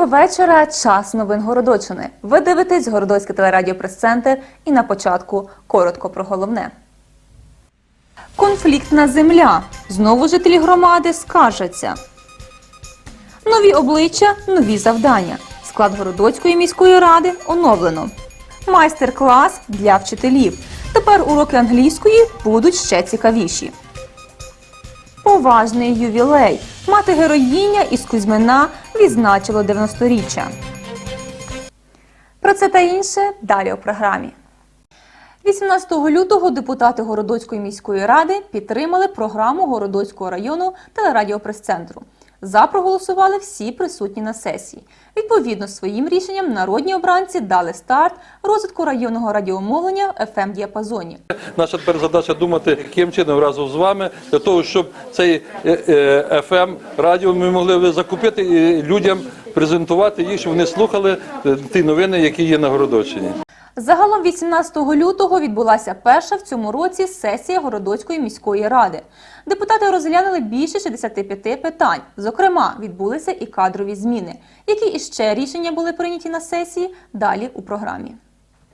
Доброго вечора. Час новин Городочини. Ви дивитесь Городоцьке телерадіо прес-центр і на початку коротко про головне. Конфліктна земля. Знову жителі громади скаржаться. Нові обличчя, нові завдання. Склад Городоцької міської ради оновлено. Майстер-клас для вчителів. Тепер уроки англійської будуть ще цікавіші. Поважний ювілей. Мати героїня із Кузьмина відзначило 90-річчя. Про це та інше далі у програмі. 18 лютого депутати Городоцької міської ради підтримали програму Городоцького району телерадіопрес-центру. За проголосували всі присутні на сесії. Відповідно, своїм рішенням народні обранці дали старт розвитку районного радіомовлення в fm діапазоні Наша тепер задача думати, яким чином разом з вами для того, щоб цей е, FM радіо ми могли закупити і людям презентувати їх, щоб вони слухали е, ті новини, які є на Городочині. Загалом 18 лютого відбулася перша в цьому році сесія Городоцької міської ради. Депутати розглянули більше 65 питань. Зокрема, відбулися і кадрові зміни. Які іще рішення були прийняті на сесії? Далі у програмі.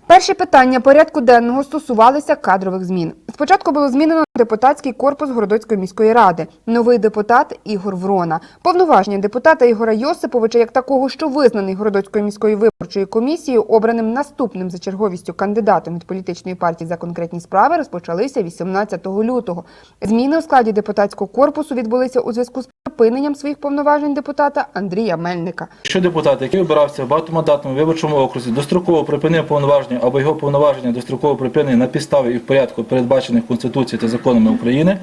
Перші питання порядку денного стосувалися кадрових змін. Спочатку було змінено депутатський корпус Городоцької міської ради. Новий депутат Ігор Врона. Повноваження депутата Ігора Йосиповича, як такого, що визнаний Городоцькою міською виборчою комісією, обраним наступним за черговістю кандидатом від політичної партії за конкретні справи, розпочалися 18 лютого. Зміни у складі депутатського корпусу відбулися у зв'язку з припиненням своїх повноважень депутата Андрія Мельника. Якщо депутат, який обирався в багатомандатному виборчому окрузі, достроково припинив повноваження або його повноваження достроково припинені на підставі і в порядку, передбачених Конституцією та законами України,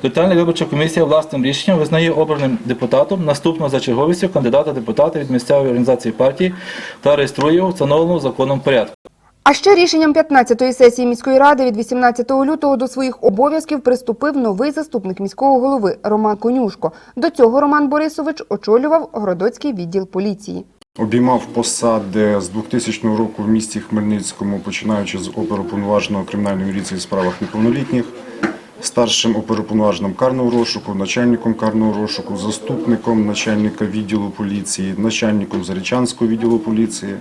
Тотальна виборча комісія власним рішенням визнає обраним депутатом наступного за черговістю кандидата депутата від місцевої організації партії та реєструє його встановленому законом порядку. А ще рішенням 15-ї сесії міської ради від 18 лютого до своїх обов'язків приступив новий заступник міського голови Роман Конюшко. До цього Роман Борисович очолював Городоцький відділ поліції. Обіймав посади з 2000 року в місті Хмельницькому, починаючи з оперуповноваженого кримінальної міліції в справах неповнолітніх, старшим оперуповноваженим карного розшуку, начальником карного розшуку, заступником начальника відділу поліції, начальником Зарічанського відділу поліції.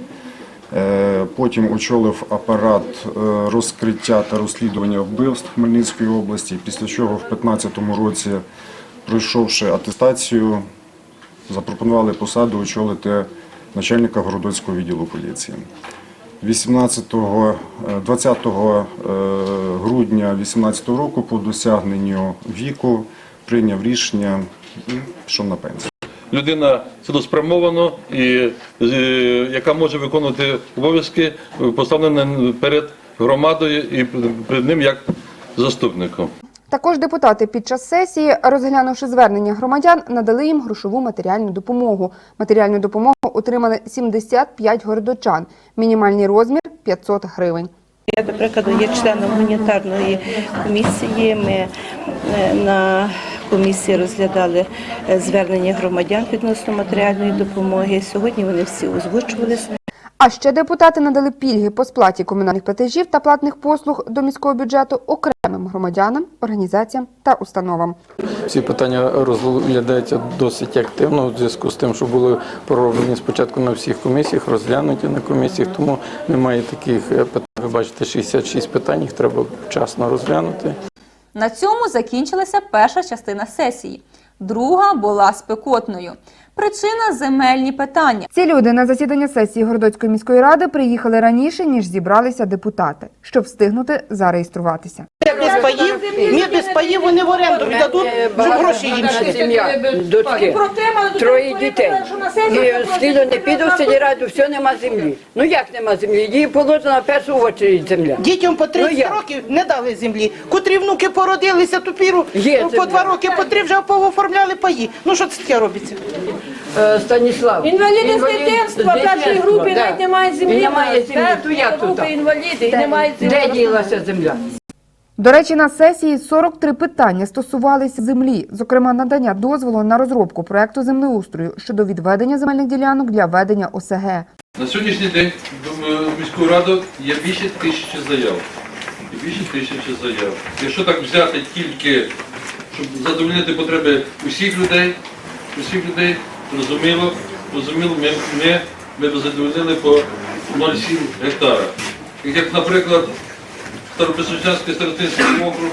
Е, Потім очолив апарат е, розкриття та розслідування вбивств Хмельницької області, після чого в 2015 році, пройшовши атестацію, запропонували посаду очолити начальника Городоцького відділу поліції. 18, е, 20 е, грудня 2018 року по досягненню віку прийняв рішення і пішов на пенсію. Людина цілеспрямовано і е, яка може виконувати обов'язки, е, поставлені перед громадою і перед ним як заступником. Також депутати під час сесії, розглянувши звернення громадян, надали їм грошову матеріальну допомогу. Матеріальну допомогу отримали 75 городочан. Мінімальний розмір 500 гривень. Я, до прикладу, є членом гуманітарної комісії. Ми е, на комісії розглядали е, звернення громадян відносно матеріальної допомоги. Сьогодні вони всі озвучувалися. А ще депутати надали пільги по сплаті комунальних платежів та платних послуг до міського бюджету окремим громадянам, організаціям та установам. Всі питання розглядаються досить активно у зв'язку з тим, що були пророблені спочатку на всіх комісіях, розглянуті на комісіях, тому немає таких е, питань. Ви бачите, 66 питань, їх треба вчасно розглянути. На цьому закінчилася перша частина сесії. Друга була спекотною. Причина земельні питання. Ці люди на засідання сесії Городоцької міської ради приїхали раніше, ніж зібралися депутати, щоб встигнути зареєструватися. Без паїв, ми без паїв вони в оренду віддадуть, щоб гроші їм йшли. сім'я, дочки, троє дітей. І слідо не піду в сільраду, все нема землі. Ну як нема землі? Їй положена в першу очередь земля. Дітям по 30 Ну, як? років не дали землі. Котрі внуки породилися, тупіру Є по земля. два роки, по три вже пооформляли паї. Ну що це таке робиться? Е, Станіслав. Інваліди з дитинства першої групи навіть немає землі. Немає землі. То як тут групи інваліди і Де- немає землі. Де ділася земля? До речі, на сесії 43 питання стосувалися землі, зокрема надання дозволу на розробку проекту землеустрою щодо відведення земельних ділянок для ведення ОСГ. На сьогоднішній день в міську раду є більше тисячі заяв. І більше тисячі заяв. Якщо так взяти тільки, щоб задовольнити потреби усіх людей, усіх людей, зрозуміло, Зрозуміло, ми, ми, ми б задовольнили по 0,7 гектара. Як, наприклад, Старописучанський старостинський округ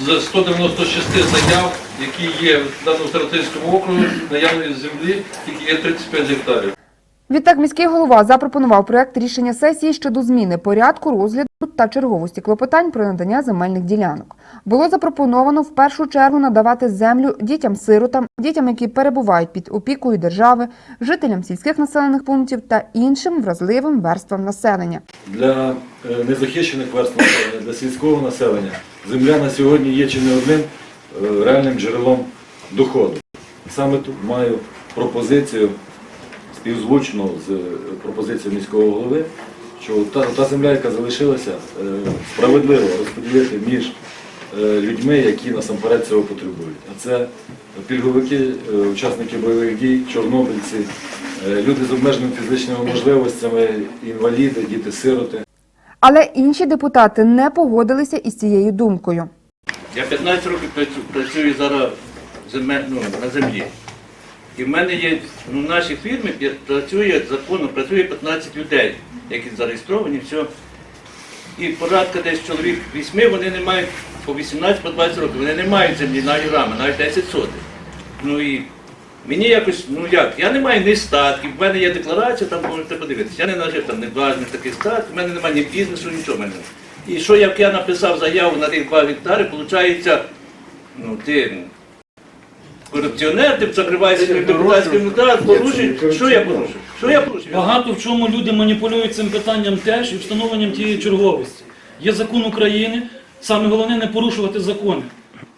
з 196 заяв, які є в даному старотинському округу, наявної землі, тільки є 35 гектарів. Відтак міський голова запропонував проект рішення сесії щодо зміни порядку розгляду та черговості клопотань про надання земельних ділянок. Було запропоновано в першу чергу надавати землю дітям-сиротам, дітям, які перебувають під опікою держави, жителям сільських населених пунктів та іншим вразливим верствам населення. для е, незахищених верств населення, для сільського населення земля на сьогодні є чи не одним е, реальним джерелом доходу. Саме тут маю пропозицію співзвучну з е, пропозицією міського голови, що та, та земля, яка залишилася, е, справедливо розподілити між е, людьми, які насамперед цього потребують. А це пільговики, учасники бойових дій, чорнобильці, люди з обмеженими фізичними можливостями, інваліди, діти-сироти. Але інші депутати не погодилися із цією думкою. Я 15 років працюю зараз ну, на землі. І в мене є ну, в нашій фірмі працює законно, працює 15 людей, які зареєстровані, все. І порядка десь чоловік вісьми, вони не мають по 18-20 по років, вони не мають землі навіть рами, навіть 10 сотих. Ну і мені якось, ну як, я не маю ні статків, в мене є декларація, там можете подивитися. Я не нажив там не два, не такий статки, в мене немає ні бізнесу, нічого в мене. І що як я написав заяву на тих 2 гектари, виходить, ну ти корупціонер, ти закриваєш свій депутатський мандат, порушуєш. Що я порушив? Що я порушив? Багато в чому люди маніпулюють цим питанням теж і встановленням тієї черговості. Є закон України, саме головне не порушувати закони.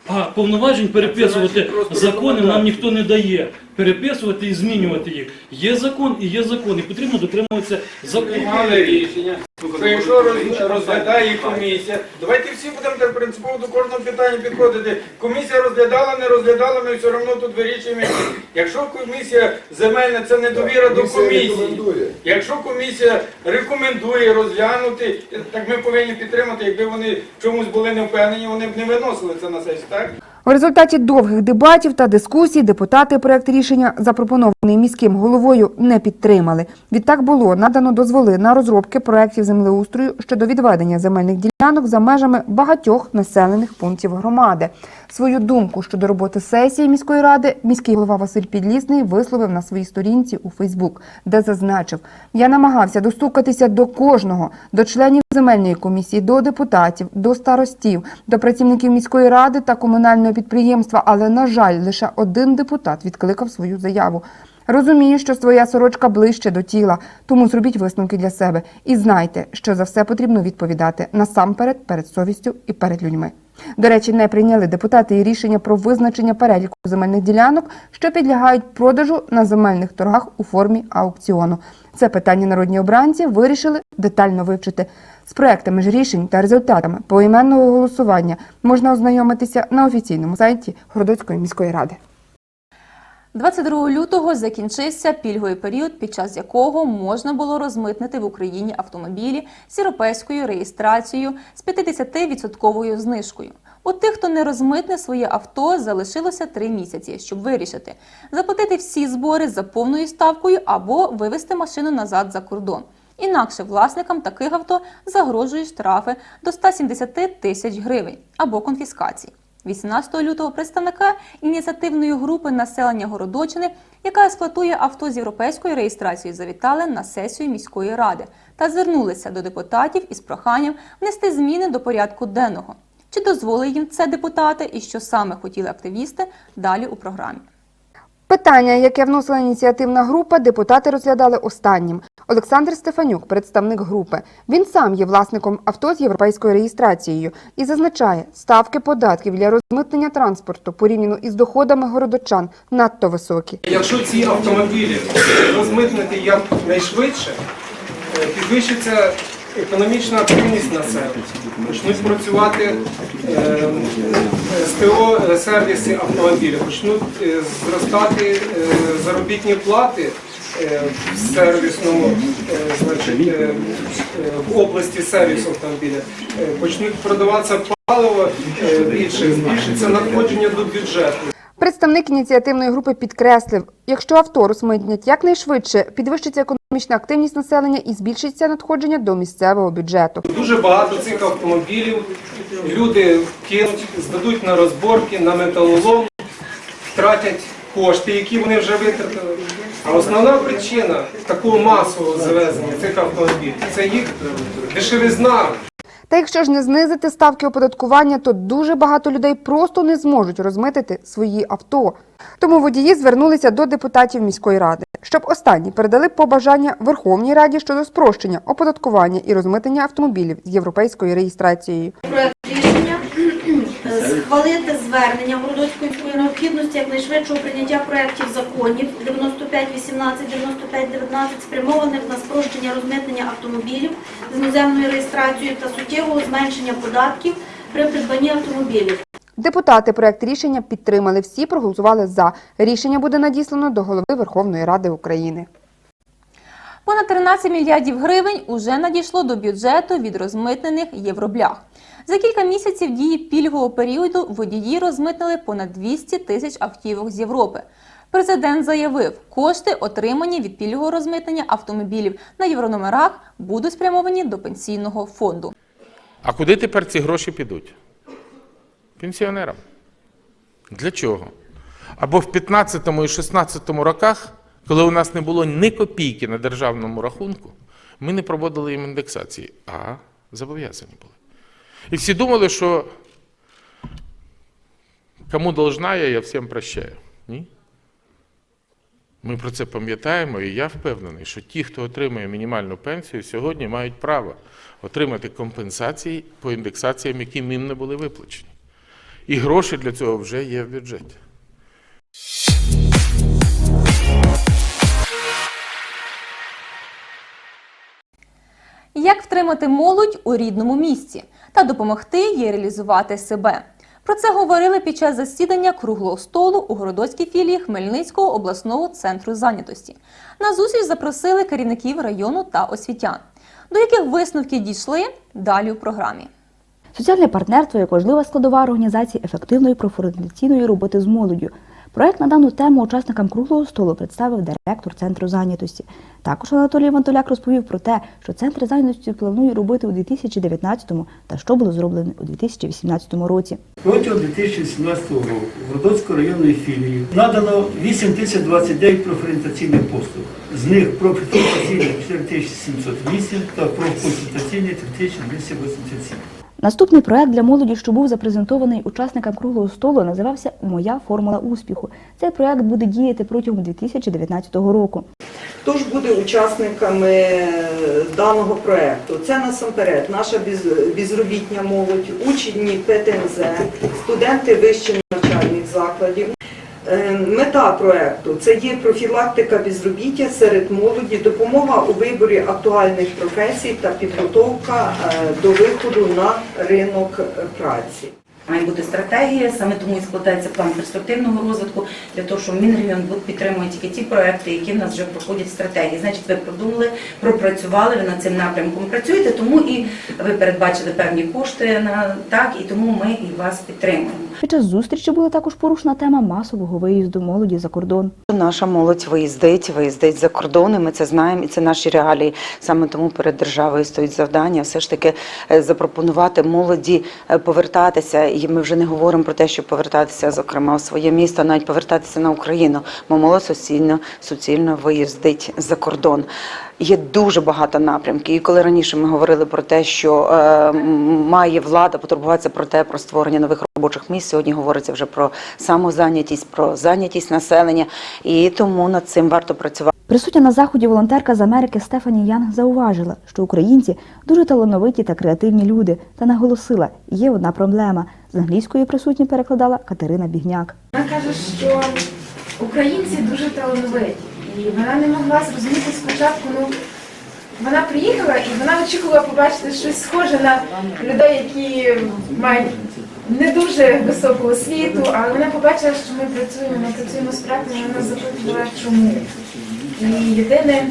А повноважень переписувати закони нам ніхто не дає. Переписувати і змінювати їх. Є закон і є закон, і потрібно дотримуватися закону. рішення. То якщо роз- розглядає комісія, давайте всі будемо принципово до кожного питання підходити. Комісія розглядала, не розглядала, ми все одно тут вирішуємо. Якщо комісія земельна, це недовіра до комісії. Якщо комісія рекомендує розглянути, так ми повинні підтримати. Якби вони в чомусь були не впевнені, вони б не виносили це на сесію, так? У результаті довгих дебатів та дискусій депутати проект рішення, запропонований міським головою, не підтримали. Відтак було надано дозволи на розробки проєктів землеустрою щодо відведення земельних ділянок за межами багатьох населених пунктів громади. Свою думку щодо роботи сесії міської ради міський голова Василь Підлісний висловив на своїй сторінці у Фейсбук, де зазначив: я намагався достукатися до кожного, до членів земельної комісії, до депутатів, до старостів, до працівників міської ради та комунального підприємства. Але на жаль, лише один депутат відкликав свою заяву. Розумію, що своя сорочка ближче до тіла, тому зробіть висновки для себе і знайте, що за все потрібно відповідати насамперед перед совістю і перед людьми. До речі, не прийняли депутати і рішення про визначення переліку земельних ділянок, що підлягають продажу на земельних торгах у формі аукціону. Це питання народні обранці вирішили детально вивчити. З проектами ж рішень та результатами поіменного голосування можна ознайомитися на офіційному сайті Городоцької міської ради. 22 лютого закінчився пільговий період, під час якого можна було розмитнити в Україні автомобілі з європейською реєстрацією з 50% знижкою. У тих, хто не розмитне своє авто, залишилося три місяці, щоб вирішити заплатити всі збори за повною ставкою або вивезти машину назад за кордон. Інакше власникам таких авто загрожують штрафи до 170 тисяч гривень або конфіскації. 18 лютого представника ініціативної групи населення Городочини, яка експлуатує авто з європейською реєстрацією, завітали на сесію міської ради та звернулися до депутатів із проханням внести зміни до порядку денного. Чи дозволили їм це депутати і що саме хотіли активісти далі у програмі? Питання, яке вносила ініціативна група, депутати розглядали останнім. Олександр Стефанюк, представник групи. Він сам є власником авто з європейською реєстрацією і зазначає, ставки податків для розмитнення транспорту порівняно із доходами городочан надто високі. Якщо ці автомобілі розмитнити якнайшвидше, е, підвищиться економічна активність населення. Почнуть працювати е, СТО е, сервіси автомобілів, почнуть е, зростати е, заробітні плати е, в сервісному, е, значить, е, е, в області сервісу автомобіля, Е, почнуть продаватися паливо е, більше, збільшиться надходження до бюджету. Представник ініціативної групи підкреслив, якщо авто розмитнять якнайшвидше, підвищиться економічна активність населення і збільшиться надходження до місцевого бюджету. Дуже багато цих автомобілів люди кинуть, здадуть на розборки, на металолом, втратять кошти, які вони вже витратили. А основна причина такого масового завезення цих автомобілів це їх дешевизна. Та якщо ж не знизити ставки оподаткування, то дуже багато людей просто не зможуть розмитити свої авто. Тому водії звернулися до депутатів міської ради, щоб останні передали побажання Верховній Раді щодо спрощення оподаткування і розмитнення автомобілів з європейською реєстрацією. Е, схвалити звернення Городоцької міської необхідності якнайшвидшого прийняття проєктів законів 9518, 9519, спрямованих на спрощення розмитнення автомобілів з іноземною реєстрацією та суттєвого зменшення податків при придбанні автомобілів. Депутати проект рішення підтримали. Всі проголосували за. Рішення буде надіслано до голови Верховної Ради України. Понад 13 мільярдів гривень уже надійшло до бюджету від розмитнених євроблях. За кілька місяців дії пільгового періоду водії розмитнили понад 200 тисяч автівок з Європи. Президент заявив, кошти, отримані від пільгового розмитнення автомобілів на єврономерах, будуть спрямовані до пенсійного фонду. А куди тепер ці гроші підуть? Пенсіонерам. Для чого? Або в 15 і 16 роках, коли у нас не було ні копійки на державному рахунку, ми не проводили їм індексації, а зобов'язані були. І всі думали, що кому должна я, я всім прощаю. Ні? Ми про це пам'ятаємо, і я впевнений, що ті, хто отримує мінімальну пенсію, сьогодні мають право отримати компенсації по індексаціям, які їм не були виплачені. І гроші для цього вже є в бюджеті. Як втримати молодь у рідному місті та допомогти їй реалізувати себе? Про це говорили під час засідання круглого столу у городоцькій філії Хмельницького обласного центру зайнятості. На зустріч запросили керівників району та освітян. До яких висновків дійшли далі у програмі. Соціальне партнерство як важлива складова організації ефективної профорієнтаційної роботи з молоддю. Проект на дану тему учасникам круглого столу представив директор центру зайнятості. Також Анатолій Вантоляк розповів про те, що центр зайнятості планує робити у 2019-му та що було зроблено у 2018 році. Протягом 2017 року Городоцької районної філії надано 8029 профорієнтаційних послуг. З них профорієнтаційних 4708 та профконсультаційних 3287. Наступний проект для молоді, що був запрезентований учасникам круглого столу, називався Моя формула успіху. Цей проект буде діяти протягом 2019 року. Хто ж буде учасниками е, даного проекту? Це насамперед наша без- безробітня молодь, учні ПТНЗ, студенти вищих навчальних закладів. Е, Мета проекту це є профілактика безробіття серед молоді, допомога у виборі актуальних професій та підготовка е, до виходу на ринок праці. Має бути стратегія, саме тому і складається план перспективного розвитку, для того, щоб Мінрегіон підтримує тільки ті проекти, які в нас вже проходять стратегії. Значить, ви продумали, пропрацювали, ви над цим напрямком працюєте, тому і ви передбачили певні кошти на так, і тому ми і вас підтримуємо. Під час зустрічі була також порушена тема масового виїзду молоді за кордон. Наша молодь виїздить, виїздить за кордони. Ми це знаємо, і це наші реалії. Саме тому перед державою стоїть завдання все ж таки е, запропонувати молоді е, повертатися. І ми вже не говоримо про те, щоб повертатися, зокрема, в своє місто, навіть повертатися на Україну. Бо молодь суцільно, суцільно виїздить за кордон. Є дуже багато напрямків. І коли раніше ми говорили про те, що е, має влада потурбуватися про те, про створення нових робочих місць, сьогодні говориться вже про самозайнятість, про зайнятість населення, і тому над цим варто працювати. Присутня на заході волонтерка з Америки Стефані Янг зауважила, що українці дуже талановиті та креативні люди, та наголосила, є одна проблема. З англійської присутні перекладала Катерина Бігняк. Вона каже, що українці дуже талановиті. І вона не могла зрозуміти спочатку, ну вона приїхала і вона очікувала побачити щось схоже на людей, які мають не дуже високу освіту, але вона побачила, що ми працюємо, ми працюємо спрятно, і вона запитувала, чому. І єдине,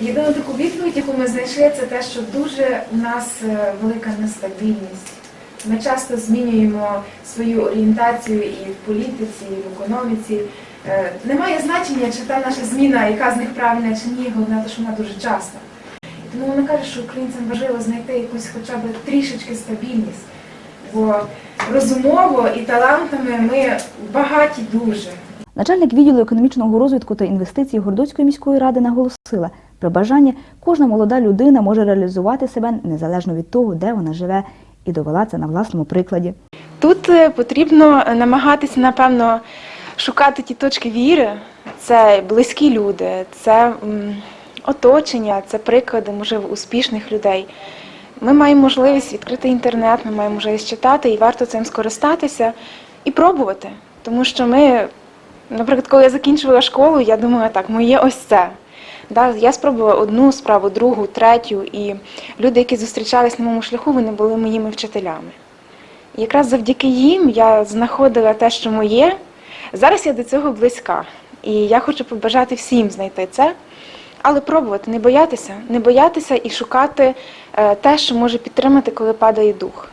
єдину таку відповідь, яку ми знайшли, це те, що дуже у нас е, велика нестабільність. Ми часто змінюємо свою орієнтацію і в політиці, і в економіці. Е, Немає значення, чи та наша зміна, яка з них правильна чи ні, головне, те, що вона дуже часто. Тому вона каже, що українцям важливо знайти якусь хоча б трішечки стабільність. Бо розумово і талантами ми багаті дуже. Начальник відділу економічного розвитку та інвестицій Гордоцької міської ради наголосила, при бажанні кожна молода людина може реалізувати себе незалежно від того, де вона живе, і довела це на власному прикладі. Тут е, потрібно намагатися, напевно, шукати ті точки віри. Це близькі люди, це оточення, це приклади, можливо, успішних людей. Ми маємо можливість відкрити інтернет, ми маємо можливість читати, і варто цим скористатися і пробувати. Тому що ми, наприклад, коли я закінчувала школу, я думала, так, моє ось це. Да, я спробувала одну справу, другу, третю, і люди, які зустрічались на моєму шляху, вони були моїми вчителями. І якраз завдяки їм я знаходила те, що моє. Зараз я до цього близька. І я хочу побажати всім знайти це, але пробувати, не боятися, не боятися і шукати е, те, що може підтримати, коли падає дух.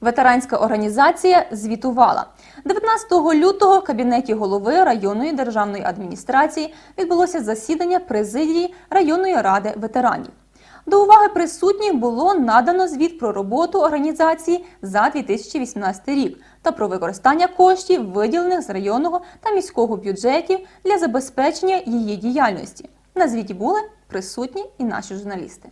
Ветеранська організація звітувала. 19 лютого в кабінеті голови районної державної адміністрації відбулося засідання президії районної ради ветеранів. До уваги присутніх було надано звіт про роботу організації за 2018 рік та про використання коштів, виділених з районного та міського бюджетів для забезпечення її діяльності. На звіті були присутні і наші журналісти.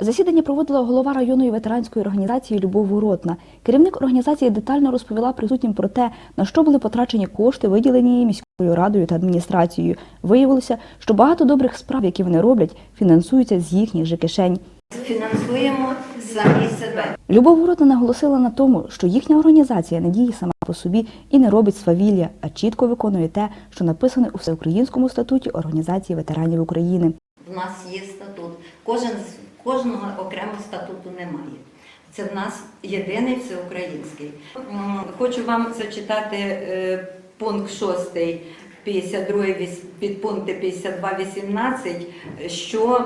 Засідання проводила голова районної ветеранської організації Любов Воротна. Керівник організації детально розповіла присутнім про те, на що були потрачені кошти, виділені міською радою та адміністрацією. Виявилося, що багато добрих справ, які вони роблять, фінансуються з їхніх же кишень. Фінансуємо самі себе. Любов Воротна наголосила на тому, що їхня організація не діє сама по собі і не робить свавілля, а чітко виконує те, що написане у всеукраїнському статуті Організації ветеранів України. В нас є статут. Кожен з- кожного окремого статуту немає. Це в нас єдиний всеукраїнський. Хочу вам зачитати е, пункт 6, 52 віс- підпункти 52.18, що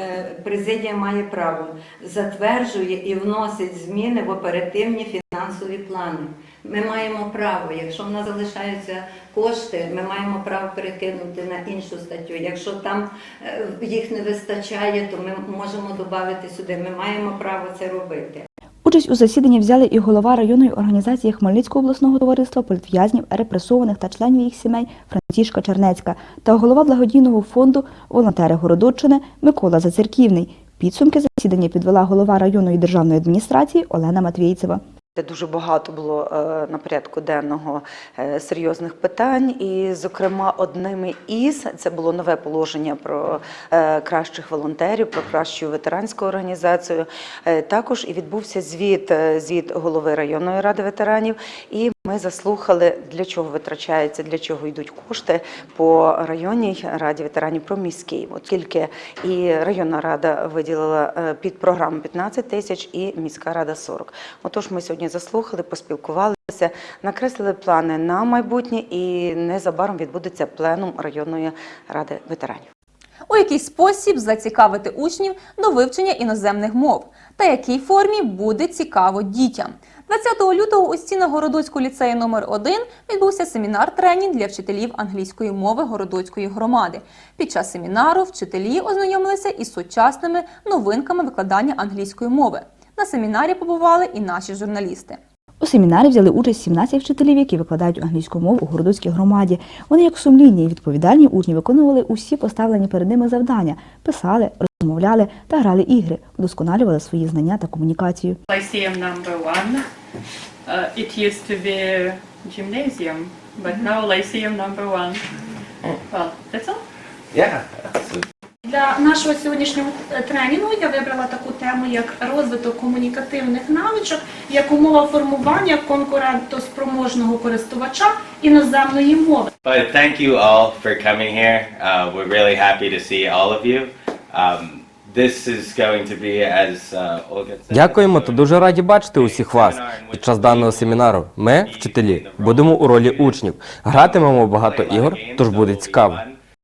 е, президія має право затверджує і вносить зміни в оперативні фінансові плани. Ми маємо право, якщо в нас залишаються кошти, ми маємо право перекинути на іншу статтю. Якщо там е, їх не вистачає, то ми можемо додати сюди. Ми маємо право це робити. Участь у засіданні взяли і голова районної організації Хмельницького обласного товариства політв'язнів, репресованих та членів їх сімей Франтішка Чернецька та голова благодійного фонду Волонтери Городоччини Микола Зацерківний. Підсумки засідання підвела голова районної державної адміністрації Олена Матвійцева. Де дуже багато було е, на порядку денного е, серйозних питань, і, зокрема, одними із це було нове положення про е, кращих волонтерів, про кращу ветеранську організацію. Також і відбувся звіт, звіт голови районної ради ветеранів. І ми заслухали, для чого витрачається, для чого йдуть кошти по районній раді ветеранів про міський. От тільки і районна рада виділила під програму 15 тисяч, і міська рада 40. Отож, ми сьогодні заслухали, поспілкувалися, накреслили плани на майбутнє, і незабаром відбудеться пленум районної ради ветеранів. У який спосіб зацікавити учнів до вивчення іноземних мов та якій формі буде цікаво дітям. 20 лютого у стінах Городоцького ліцею номер 1 відбувся семінар-тренінг для вчителів англійської мови Городоцької громади. Під час семінару вчителі ознайомилися із сучасними новинками викладання англійської мови. На семінарі побували і наші журналісти. У семінарі взяли участь 17 вчителів, які викладають англійську мову у Городоцькій громаді. Вони, як сумлінні і відповідальні учні, виконували усі поставлені перед ними завдання, писали, розмовляли та грали ігри, вдосконалювали свої знання та комунікацію. Lyceum number one. Uh, it used to be gymnasium, but now Lyceum number one. Well, that's all. Yeah. Для нашого сьогоднішнього е, тренінгу я вибрала таку тему як розвиток комунікативних навичок як умова формування конкурентоспроможного користувача іноземної мови. But thank you all for coming here. Uh, we're really happy to see all of you. Um, this is going to be as uh, Olga said. Дякуємо та дуже раді бачити усіх вас під час даного семінару. Ми, вчителі, будемо у ролі учнів. Гратимемо багато ігор, тож буде цікаво.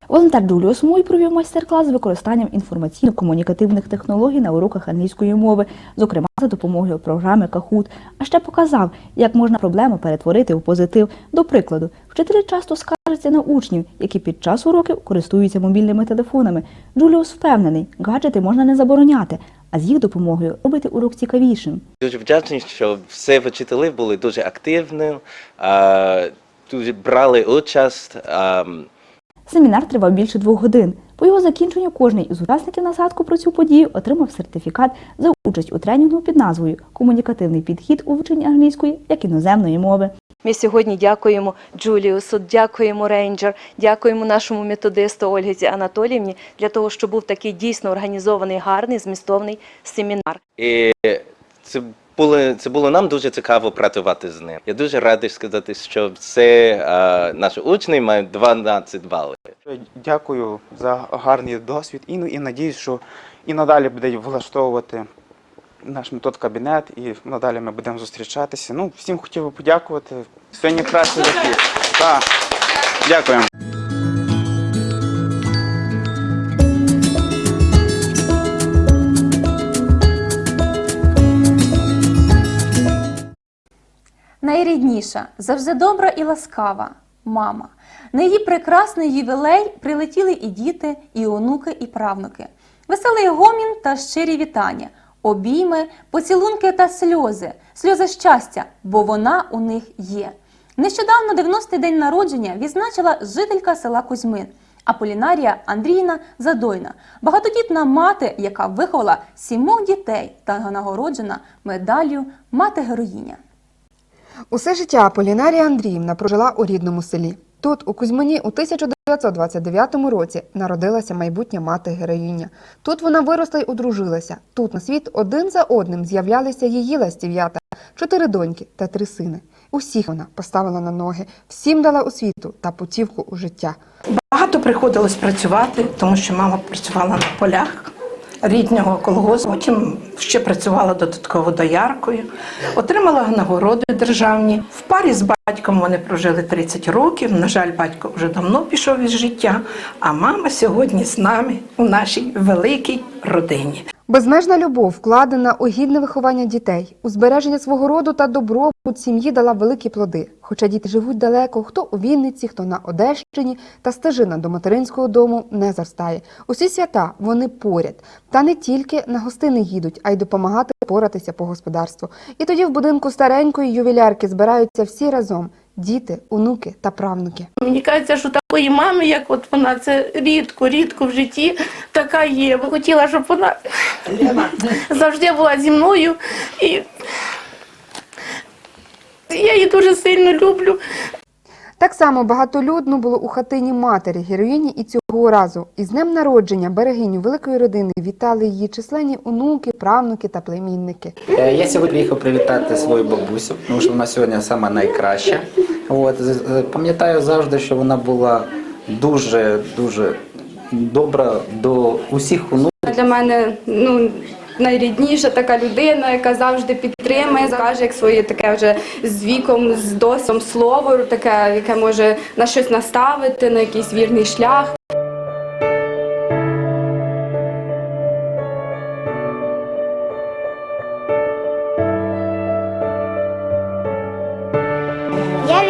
Волонтер Джуліус Мой провів майстер-клас з використанням інформаційно-комунікативних технологій на уроках англійської мови, зокрема за допомогою програми Kahoot, а ще показав, як можна проблему перетворити у позитив. До прикладу, вчителі часто скаржаться на учнів, які під час уроків користуються мобільними телефонами. Джуліус впевнений, гаджети можна не забороняти, а з їх допомогою робити урок цікавішим. Дуже вдячний, що всі вчителі були дуже активні, дуже брали участь. Семінар тривав більше двох годин. По його закінченню кожний із учасників на згадку про цю подію отримав сертифікат за участь у тренінгу під назвою Комунікативний підхід у вивченні англійської як іноземної мови. Ми сьогодні дякуємо Джуліусу, дякуємо рейнджер, дякуємо нашому методисту Ользі Анатоліївні для того, що був такий дійсно організований, гарний, змістовний семінар. І це було, це було нам дуже цікаво працювати з ним. Я дуже радий сказати, що всі е, наші учні мають 12 балів. Дякую за гарний досвід і, ну, і надіюсь, що і надалі буде влаштовувати наш метод кабінет, і надалі ми будемо зустрічатися. Ну, всім хотів би подякувати. Сьогодні краще. Так, дякуємо. Найрідніша, завжди добра і ласкава мама. На її прекрасний ювілей прилетіли і діти, і онуки, і правнуки. Веселий гомін та щирі вітання, обійми, поцілунки та сльози, сльози щастя, бо вона у них є. Нещодавно 90-й день народження відзначила жителька села Кузьмин. Аполінарія Андріїна Задойна, багатодітна мати, яка виховала сімох дітей та нагороджена медаллю Мати героїня. Усе життя Полінарія Андріївна прожила у рідному селі. Тут, у Кузьмині, у 1929 році народилася майбутня мати героїня. Тут вона виросла й одружилася. Тут на світ один за одним з'являлися її ластів'ята, чотири доньки та три сини. Усіх вона поставила на ноги, всім дала освіту та путівку у життя. Багато приходилось працювати, тому що мама працювала на полях рідного колгоспу, потім ще працювала додатково дояркою, отримала нагороди державні. В парі з батьком вони прожили 30 років. На жаль, батько вже давно пішов із життя, а мама сьогодні з нами у нашій великій родині. Безмежна любов вкладена у гідне виховання дітей, у збереження свого роду та добробут сім'ї дала великі плоди. Хоча діти живуть далеко, хто у Вінниці, хто на Одещині, та стежина до материнського дому не застає. Усі свята вони поряд. Та не тільки на гостини їдуть, а й допомагати поратися по господарству. І тоді в будинку старенької ювілярки збираються всі разом діти, онуки та правнуки. Мені кажеться, що такої мами, як от вона, це рідко, рідко в житті така є. Бо хотіла, щоб вона завжди була зі мною. І я її дуже сильно люблю. Так само багатолюдно було у хатині матері героїні і цього разу. Із днем народження берегиню великої родини вітали її численні онуки, правнуки та племінники. Е, Я сьогодні приїхав привітати свою бабусю, тому що вона сьогодні сама найкраща. От з- пам'ятаю завжди, що вона була дуже дуже добра до усіх онуків. Для мене ну найрідніша така людина, яка завжди підтримує, каже, як своє таке вже з віком, з досвідом слово, таке, яке може на щось наставити, на якийсь вірний шлях.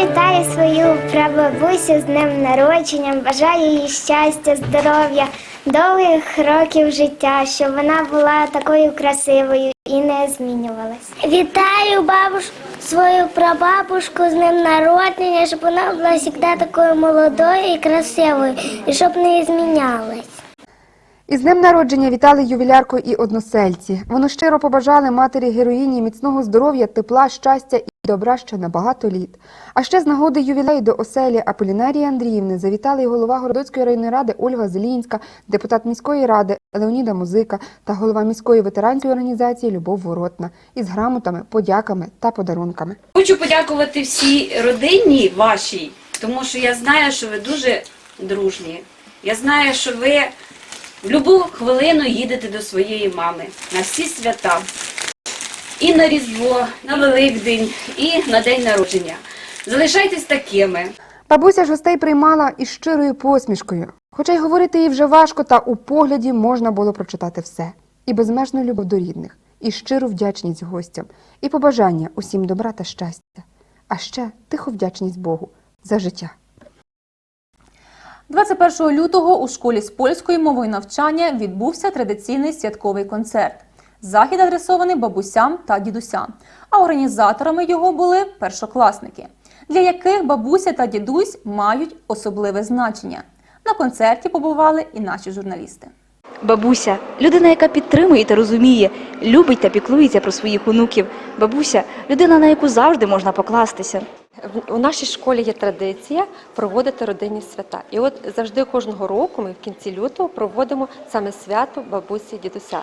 Вітаю свою прабабусю з днем народження, бажаю їй щастя, здоров'я, довгих років життя, щоб вона була такою красивою і не змінювалась. Вітаю бабуш... свою прабабушку з днем народження, щоб вона була завжди такою молодою і красивою, і щоб не змінялась. Із днем народження вітали ювілярку і односельці. Вони щиро побажали матері героїні міцного здоров'я, тепла, щастя і добра ще на багато літ. А ще з нагоди ювілею до оселі Аполінарії Андріївни завітали й голова Городоцької районної ради Ольга Зелінська, депутат міської ради Леоніда Музика та голова міської ветеранської організації Любов Воротна із грамотами, подяками та подарунками. Хочу подякувати всій родині вашій, тому що я знаю, що ви дуже дружні. Я знаю, що ви в будь-яку хвилину їдете до своєї мами на всі свята. І на Різдво, на Великдень, і на день народження. Залишайтесь такими. Бабуся ж гостей приймала із щирою посмішкою. Хоча й говорити їй вже важко, та у погляді можна було прочитати все: і безмежну любов до рідних, і щиру вдячність гостям, і побажання усім добра та щастя, а ще тиху вдячність Богу за життя. 21 лютого у школі з польської мовою навчання відбувся традиційний святковий концерт. Захід адресований бабусям та дідусям, а організаторами його були першокласники, для яких бабуся та дідусь мають особливе значення. На концерті побували і наші журналісти. Бабуся людина, яка підтримує та розуміє, любить та піклується про своїх онуків. Бабуся людина, на яку завжди можна покластися. У нашій школі є традиція проводити родинні свята. І от завжди кожного року ми в кінці лютого проводимо саме свято бабусі дідуся.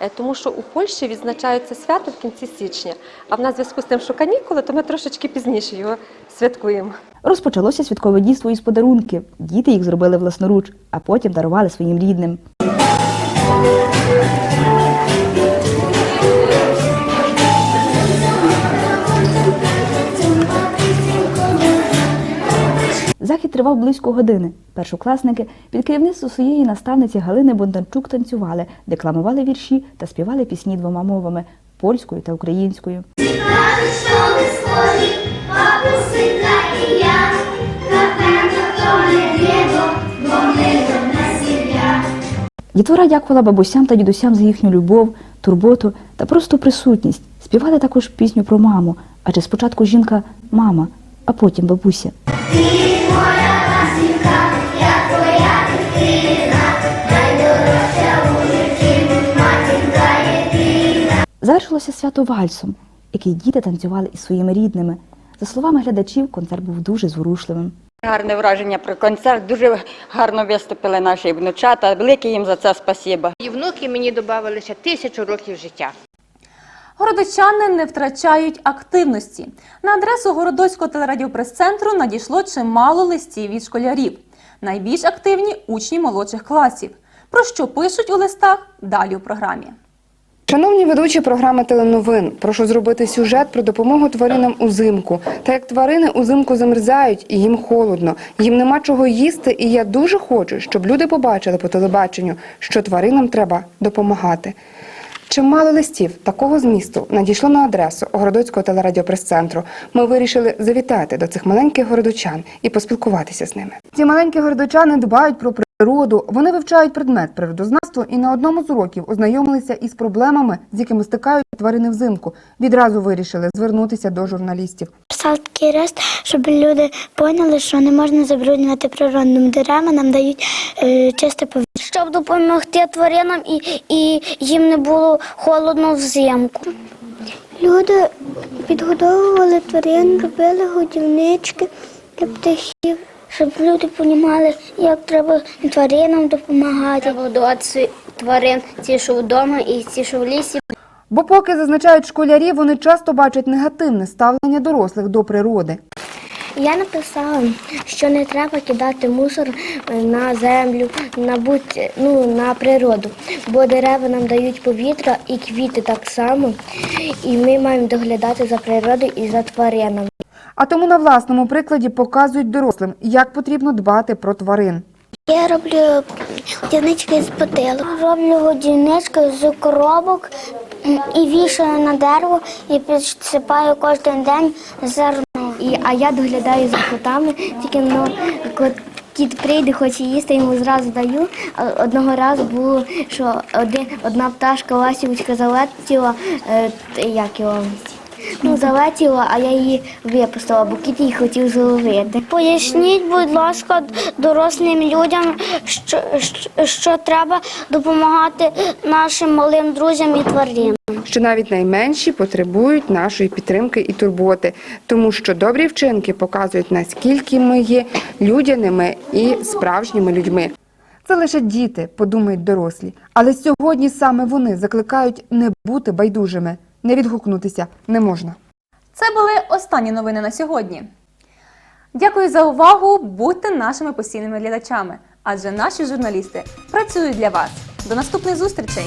Е, Тому що у Польщі відзначають це свято в кінці січня. А в нас зв'язку з тим, що канікули, то ми трошечки пізніше його святкуємо. Розпочалося святкове дійство із подарунків. Діти їх зробили власноруч, а потім дарували своїм рідним. Захід тривав близько години. Першокласники під керівництвом своєї наставниці Галини Бондарчук танцювали, декламували вірші та співали пісні двома мовами польською та українською. Дітвора дякувала бабусям та дідусям за їхню любов, турботу та просто присутність. Співали також пісню про маму, адже спочатку жінка мама, а потім бабуся. Завершилося свято вальсом, який діти танцювали із своїми рідними. За словами глядачів, концерт був дуже зворушливим. Гарне враження про концерт. Дуже гарно виступили наші внучата. Велике їм за це спасіба. І внуки мені додали ще тисячу років життя. Городочани не втрачають активності. На адресу Городоцького телерадіопрес-центру надійшло чимало листів від школярів. Найбільш активні учні молодших класів. Про що пишуть у листах далі у програмі. Шановні ведучі програми теленовин, прошу зробити сюжет про допомогу тваринам узимку. Та як тварини узимку замерзають і їм холодно, їм нема чого їсти, і я дуже хочу, щоб люди побачили по телебаченню, що тваринам треба допомагати. Чимало листів такого змісту надійшло на адресу Городоцького телерадіопрес-центру. Ми вирішили завітати до цих маленьких городочан і поспілкуватися з ними. Ці маленькі городочани дбають про природу, вони вивчають предмет природознавство і на одному з уроків ознайомилися із проблемами, з якими стикають тварини взимку. Відразу вирішили звернутися до журналістів. Писав такий рест, щоб люди поняли, що не можна забруднювати природним дерева, нам дають е, чисте повітря. Щоб допомогти тваринам і, і їм не було холодно взимку. Люди підгодовували тварин, робили годівнички для птахів, щоб люди розуміли, як треба тваринам допомагати. Треба годувати тварин, ті, що вдома, і ті, що в лісі. Бо поки зазначають школярі, вони часто бачать негативне ставлення дорослих до природи. Я написала, що не треба кидати мусор на землю, на будь, ну, на природу, бо дерева нам дають повітря і квіти так само. І ми маємо доглядати за природою і за тваринами. А тому на власному прикладі показують дорослим, як потрібно дбати про тварин. Я роблю годівнички з потилок. Роблю годівнички з коробок і вішаю на дерево і підсипаю кожен день зерно. І, а я доглядаю за котами, тільки ну, кот, кіт прийде, хоче їсти, йому зразу даю. Одного разу було, що один, одна пташка ласівочка залетіла, е, як його. Ну, залетіла, а я її випустила, бо кіт її хотів зловити. Поясніть, будь ласка, дорослим людям, що, що, що треба допомагати нашим малим друзям і тваринам. що навіть найменші потребують нашої підтримки і турботи, тому що добрі вчинки показують, наскільки ми є людяними і справжніми людьми. Це лише діти, подумають дорослі, але сьогодні саме вони закликають не бути байдужими, не відгукнутися не можна. Це були останні новини на сьогодні. Дякую за увагу. Будьте нашими постійними глядачами, адже наші журналісти працюють для вас. До наступних зустрічей!